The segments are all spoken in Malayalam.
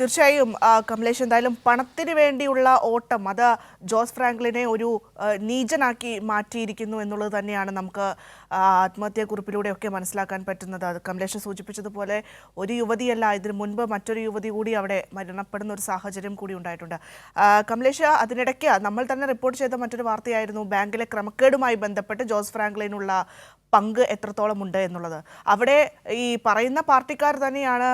തീർച്ചയായും കമലേഷ് എന്തായാലും പണത്തിന് വേണ്ടിയുള്ള ഓട്ടം അത് ജോസ് ഫ്രാങ്ക്ലിനെ ഒരു നീചനാക്കി മാറ്റിയിരിക്കുന്നു എന്നുള്ളത് തന്നെയാണ് നമുക്ക് ആത്മഹത്യാക്കുറിപ്പിലൂടെയൊക്കെ മനസ്സിലാക്കാൻ പറ്റുന്നത്. അത് കമലേഷ് സൂചിപ്പിച്ചതുപോലെ ഒരു യുവതിയല്ല ഇതിനു മുൻപ് മറ്റൊരു യുവതി കൂടി അവിടെ മരണപ്പെടുന്ന ഒരു സാഹചര്യം കൂടി ഉണ്ടായിട്ടുണ്ട്. കമലേഷ് അതിനിടയ്ക്ക് നമ്മൾ തന്നെ റിപ്പോർട്ട് ചെയ്ത മറ്റൊരു വാർത്തയായിരുന്നു ബാങ്കിലെ ക്രമക്കേടുമായി ബന്ധപ്പെട്ട് ജോസ് ഫ്രാങ്ക്ലിനുള്ള പങ്ക് എത്രത്തോളം ഉണ്ട് എന്നുള്ളത്. അവിടെ ഈ പറയുന്ന പാർട്ടിക്കാർ തന്നെയാണ്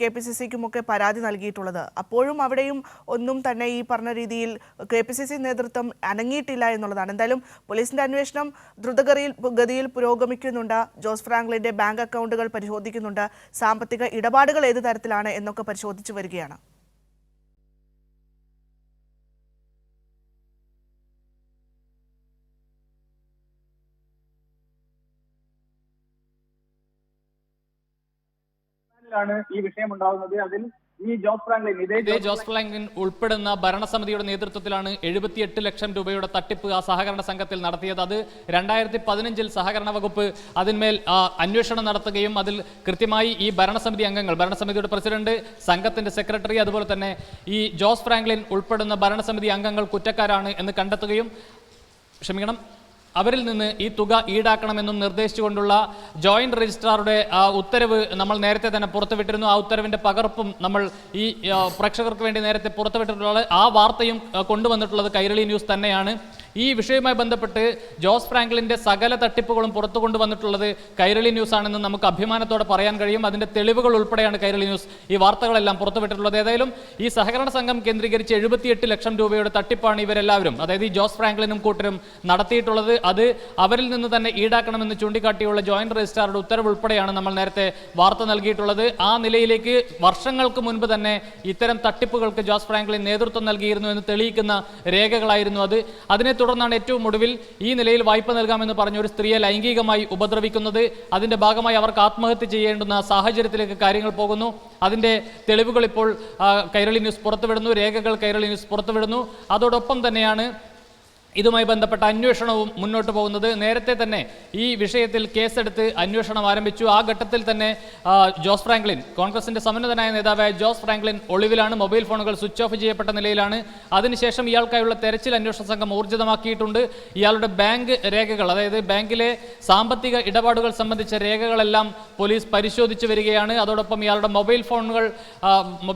കെ പി സി സിക്കുമൊക്കെ പരാതി നൽകിയിട്ടുള്ളത് അപ്പോഴും അവിടെയും ഒന്നും തന്നെ ഈ പറഞ്ഞ രീതിയിൽ കെ പി സി സി നേതൃത്വം അനങ്ങിയിട്ടില്ല എന്നുള്ളതാണ്. എന്തായാലും പോലീസിന്റെ അന്വേഷണം ദ്രുതഗതിയിൽ ഗതിയിൽ പുരോഗമിക്കുന്നുണ്ട്. ജോസ് ഫ്രാങ്ക്ലിന്റെ ബാങ്ക് അക്കൗണ്ടുകൾ പരിശോധിക്കുന്നുണ്ട്. സാമ്പത്തിക ഇടപാടുകൾ ഏത് തരത്തിലാണ് എന്നൊക്കെ പരിശോധിച്ചു വരികയാണ്. ാണ് ഈ വിഷയം ഉണ്ടാകുന്നത്. അതിൽ ഈ ജോസ് ഫ്രാങ്ക്ലിൻ ഇതേ ജോസ് ഫ്ലാങ്കിൻ ഉൾപ്പെടുന്ന ഭരണസമിതിയുടെ നേതൃത്വത്തിലാണ് എഴുപത്തിയെട്ട് ലക്ഷം രൂപയുടെ തട്ടിപ്പ് ആ സഹകരണ സംഘത്തിൽ നടത്തിയത്. അത് രണ്ടായിരത്തി പതിനഞ്ചിൽ സഹകരണ വകുപ്പ് അതിന്മേൽ അന്വേഷണം നടത്തുകയും അതിൽ കൃത്യമായി ഈ ഭരണസമിതി അംഗങ്ങൾ ഭരണസമിതിയുടെ പ്രസിഡന്റ് സംഘത്തിന്റെ സെക്രട്ടറി അതുപോലെ തന്നെ ഈ ജോസ് ഫ്രാങ്ക്ലിൻ ഉൾപ്പെടുന്ന ഭരണസമിതി അംഗങ്ങൾ കുറ്റക്കാരാണ് എന്ന് കണ്ടെത്തുകയും ക്ഷമിക്കണം അവരിൽ നിന്ന് ഈ തുക ഈടാക്കണമെന്നും നിർദ്ദേശിച്ചുകൊണ്ടുള്ള ജോയിന്റ് രജിസ്ട്രാറുടെ ഉത്തരവ് നമ്മൾ നേരത്തെ തന്നെ പുറത്തുവിട്ടിരുന്നു. ആ ഉത്തരവിന്റെ പകർപ്പും നമ്മൾ ഈ പ്രേക്ഷകർക്ക് വേണ്ടി നേരത്തെ പുറത്തുവിട്ടിട്ടുള്ള ആ വാർത്തയും കൊണ്ടുവന്നിട്ടുള്ളത് കൈരളി ന്യൂസ് തന്നെയാണ്. ഈ വിഷയവുമായി ബന്ധപ്പെട്ട് ജോസ് ഫ്രാങ്ക്ലിന്റെ സകല തട്ടിപ്പുകളും പുറത്തു കൊണ്ടുവന്നിട്ടുള്ളത് കൈരളി ന്യൂസ് ആണെന്ന് നമുക്ക് അഭിമാനത്തോടെ പറയാൻ കഴിയും. അതിന്റെ തെളിവുകൾ ഉൾപ്പെടെയാണ് കൈരളി ന്യൂസ് ഈ വാർത്തകളെല്ലാം പുറത്തുവിട്ടിട്ടുള്ളത്. ഏതായാലും ഈ സഹകരണ സംഘം കേന്ദ്രീകരിച്ച് എഴുപത്തിയെട്ട് ലക്ഷം രൂപയുടെ തട്ടിപ്പാണ് ഇവരെല്ലാവരും അതായത് ഈ ജോസ് ഫ്രാങ്ക്ലിനും കൂട്ടരും നടത്തിയിട്ടുള്ളത്. അത് അവരിൽ നിന്ന് തന്നെ ഈടാക്കണമെന്ന് ചൂണ്ടിക്കാട്ടിയുള്ള ജോയിന്റ് രജിസ്ട്രാറുടെ ഉത്തരവ് ഉൾപ്പെടെയാണ് നമ്മൾ നേരത്തെ വാർത്ത നൽകിയിട്ടുള്ളത്. ആ നിലയിലേക്ക് വർഷങ്ങൾക്ക് മുൻപ് തന്നെ ഇത്തരം തട്ടിപ്പുകൾക്ക് ജോസ് ഫ്രാങ്ക്ലിൻ നേതൃത്വം നൽകിയിരുന്നു എന്ന് തെളിയിക്കുന്ന രേഖകളായിരുന്നു അത്. അതിനെ തുടർന്നാണ് ഏറ്റവും ഒടുവിൽ ഈ നിലയിൽ വായ്പ നൽകാമെന്ന് പറഞ്ഞ ഒരു സ്ത്രീയെ ലൈംഗികമായി ഉപദ്രവിക്കുന്നത്. അതിന്റെ ഭാഗമായി അവർക്ക് ആത്മഹത്യ ചെയ്യേണ്ടുന്ന സാഹചര്യത്തിലേക്ക് കാര്യങ്ങൾ പോകുന്നു. അതിന്റെ തെളിവുകൾ ഇപ്പോൾ കൈരളി ന്യൂസ് പുറത്തുവിടുന്നു. രേഖകൾ കൈരളി ന്യൂസ് പുറത്തുവിടുന്നു. അതോടൊപ്പം തന്നെയാണ് ഇതുമായി ബന്ധപ്പെട്ട അന്വേഷണവും മുന്നോട്ട് പോകുന്നത്. നേരത്തെ തന്നെ ഈ വിഷയത്തിൽ കേസെടുത്ത് അന്വേഷണം ആരംഭിച്ചു. ആ ഘട്ടത്തിൽ തന്നെ ജോസ് ഫ്രാങ്ക്ലിൻ കോൺഗ്രസിന്റെ സമന്നതനായ നേതാവായ ജോസ് ഫ്രാങ്ക്ലിൻ ഒളിവിലാണ് മൊബൈൽ ഫോണുകൾ സ്വിച്ച് ഓഫ് ചെയ്യപ്പെട്ട നിലയിലാണ്. അതിനുശേഷം ഇയാൾക്കായുള്ള തെരച്ചിൽ അന്വേഷണ സംഘം ഊർജിതമാക്കിയിട്ടുണ്ട്. ഇയാളുടെ ബാങ്ക് രേഖകൾ അതായത് ബാങ്കിലെ സാമ്പത്തിക ഇടപാടുകൾ സംബന്ധിച്ച രേഖകളെല്ലാം പോലീസ് പരിശോധിച്ചു വരികയാണ്. അതോടൊപ്പം ഇയാളുടെ മൊബൈൽ ഫോണുകൾ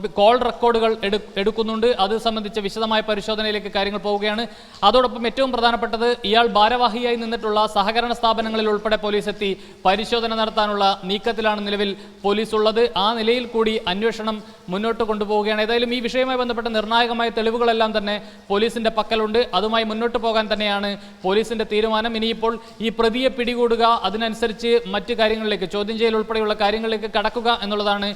കോൾ റെക്കോർഡുകൾ എടു- എടുക്കുന്നുണ്ട്. അത് സംബന്ധിച്ച വിശദമായ പരിശോധനയിലേക്ക് കാര്യങ്ങൾ പോവുകയാണ്. അതോടൊപ്പം ഏറ്റവും പ്രധാനപ്പെട്ടത് ഇയാൾ ഭാരവാഹിയായി നിന്നിട്ടുള്ള സഹകരണ സ്ഥാപനങ്ങളിൽ ഉൾപ്പെടെ പോലീസ് എത്തി പരിശോധന നടത്താനുള്ള നീക്കത്തിലാണ് നിലവിൽ പോലീസ് ഉള്ളത് ആ നിലയിൽ കൂടി അന്വേഷണം മുന്നോട്ട് കൊണ്ടുപോവുകയാണ്. ഏതായാലും ഈ വിഷയവുമായി ബന്ധപ്പെട്ട നിർണായകമായ തെളിവുകളെല്ലാം തന്നെ പോലീസിന്റെ പക്കലുണ്ട്. അതുമായി മുന്നോട്ട് പോകാൻ തന്നെയാണ് പോലീസിന്റെ തീരുമാനം. ഇനിയിപ്പോൾ ഈ പ്രതിയെ പിടികൂടുക അതിനനുസരിച്ച് മറ്റു കാര്യങ്ങളിലേക്ക് ചോദ്യം ചെയ്യൽ ഉൾപ്പെടെയുള്ള കാര്യങ്ങളിലേക്ക് കടക്കുക എന്നുള്ളതാണ്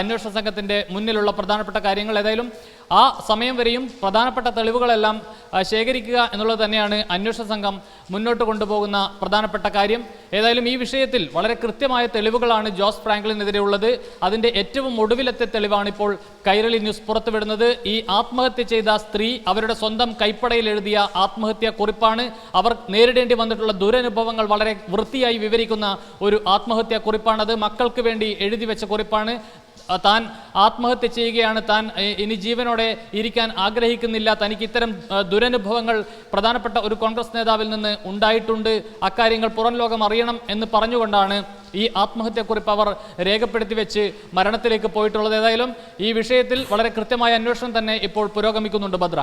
അന്വേഷണ സംഘത്തിന്റെ മുന്നിലുള്ള പ്രധാനപ്പെട്ട കാര്യങ്ങൾ. ഏതായാലും ആ സമയം വരെയും പ്രധാനപ്പെട്ട തെളിവുകളെല്ലാം ശേഖരിക്കുക എന്നുള്ളത് തന്നെയാണ് അന്വേഷണ സംഘം മുന്നോട്ട് കൊണ്ടുപോകുന്ന പ്രധാനപ്പെട്ട കാര്യം. ഏതായാലും ഈ വിഷയത്തിൽ വളരെ കൃത്യമായ തെളിവുകളാണ് ജോസ് ഫ്രാങ്ക്ലിനെതിരെ ഉള്ളത്. അതിന്റെ ഏറ്റവും ഒടുവിലത്തെ തെളിവാണ് ഇപ്പോൾ കൈരളി ന്യൂസ് പുറത്തുവിടുന്നത്. ഈ ആത്മഹത്യ ചെയ്ത സ്ത്രീ അവരുടെ സ്വന്തം കൈപ്പടയിൽ എഴുതിയ ആത്മഹത്യാ കുറിപ്പാണ്. അവർ നേരിടേണ്ടി വന്നിട്ടുള്ള ദുരനുഭവങ്ങൾ വളരെ വൃത്തിയായി വിവരിക്കുന്ന ഒരു ആത്മഹത്യാ കുറിപ്പാണത്. മക്കൾക്ക് വേണ്ടി എഴുതി വെച്ച കുറിപ്പാണ്. താൻ ആത്മഹത്യ ചെയ്യുകയാണ് താൻ ഇനി ജീവനോടെ ഇരിക്കാൻ ആഗ്രഹിക്കുന്നില്ല. തനിക്ക് ഇത്തരം ദുരനുഭവങ്ങൾ പ്രധാനപ്പെട്ട ഒരു കോൺഗ്രസ് നേതാവിൽ നിന്ന് ഉണ്ടായിട്ടുണ്ട്. അക്കാര്യങ്ങൾ പുറം ലോകം അറിയണം എന്ന് പറഞ്ഞുകൊണ്ടാണ് ഈ ആത്മഹത്യക്കുറിപ്പ് അവർ രേഖപ്പെടുത്തി വെച്ച് മരണത്തിലേക്ക് പോയിട്ടുള്ളത്. ഏതായാലും ഈ വിഷയത്തിൽ വളരെ കൃത്യമായ അന്വേഷണം തന്നെ ഇപ്പോൾ പുരോഗമിക്കുന്നുണ്ട് ഭദ്ര.